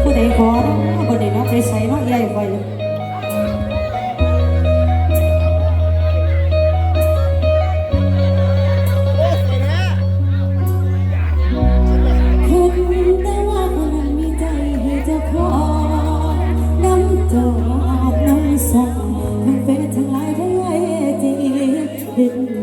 ผู้ใดขอบ่ได้นับไปใส่เนาะใหญ่ไปคุณแต่ว่าคนนั้นมีใจให้จ้าขอนำจอกน้ำส่งทั้งเฟซทั้งไลน์ทั้งไอจีดินไปเอง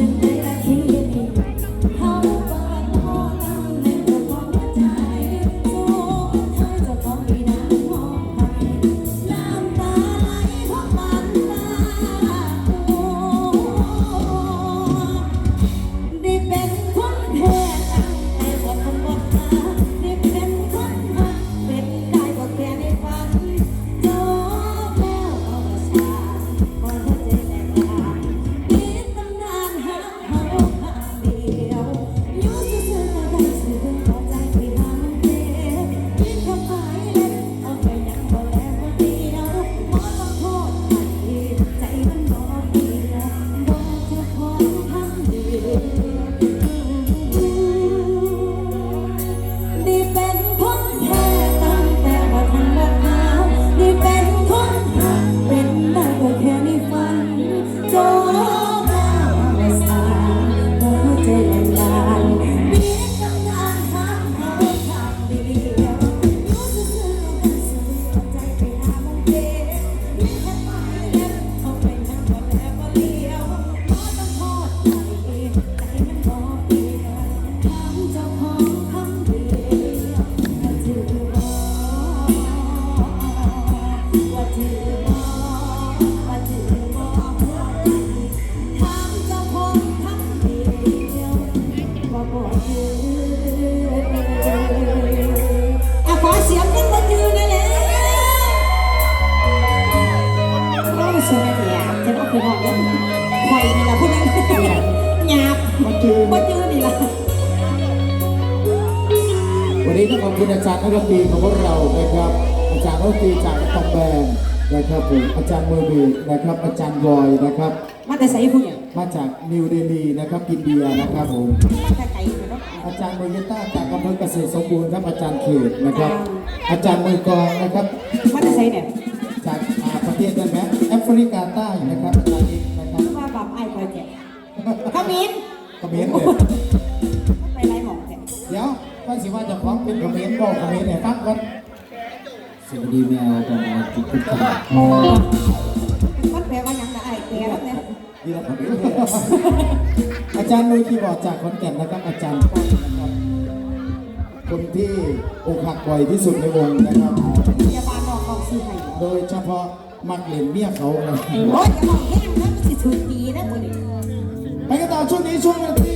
จังไดล่ะ ออะขอเสียงกันบ่ถือนั่นแหละโอ้ยสมัยเนี่ยจะต้องไปบอกว่าคอยนี่ละพูดนั้นหยาบมาจือบ่จื้อนี่ละวันนี้ต้องขอบคุณอาจารย์นักดนตรีของพวกเรานะครับ อาจารย์นักดนตรีจากตองแบนนะครับผมอาจารย์มือบีนะครับ อาจารย์บอยนะครับ มาแต่ใส่ผู้เนี่ย มาจากนิวเดลีนะครับอินเดียนะครับผมมาแต่ไก่อยู่เนาะอาจารย์มือกีตาร์จากอำเภอเกษตรสมบูรณ์ครับอาจารย์เขตนะครับ อาจารย์มือกลองนะครับมาแต่ใส่เนี่ยจากอ่าประเทศนั่นไหมแอฟริกาใต้นะครับอาจารย์เอกนะครับว่าแบบไอ้คอยเจ็บขมิ้นเขมรเลยไปไล่หมองเจ็บเดี๋ยวว่าสิว่าจะพร้อมเป็นเขมรบอกเขมรเนี่ยฟังก่อนสวัสดีแมวประมาณทุกท่านมันแปลว่าหยังละไอ้แกแล้วเนี่ย นี่แหละครับอาจารย์มือคีย์บอร์ดจากขอนแก่นนะครับ อาจารย์ป้องนะครับคนที่อกหักบ่อยที่สุดในวงนะครับ พยาบาลนอกของซื้อให้โดยเฉพาะมักเหล่นเมียเขาเลยโอ้ยอย่าบอกแห้งนะมันสิถูกตีนะคนนี้ไปกันต่อช่วงนี้ช่วงนาที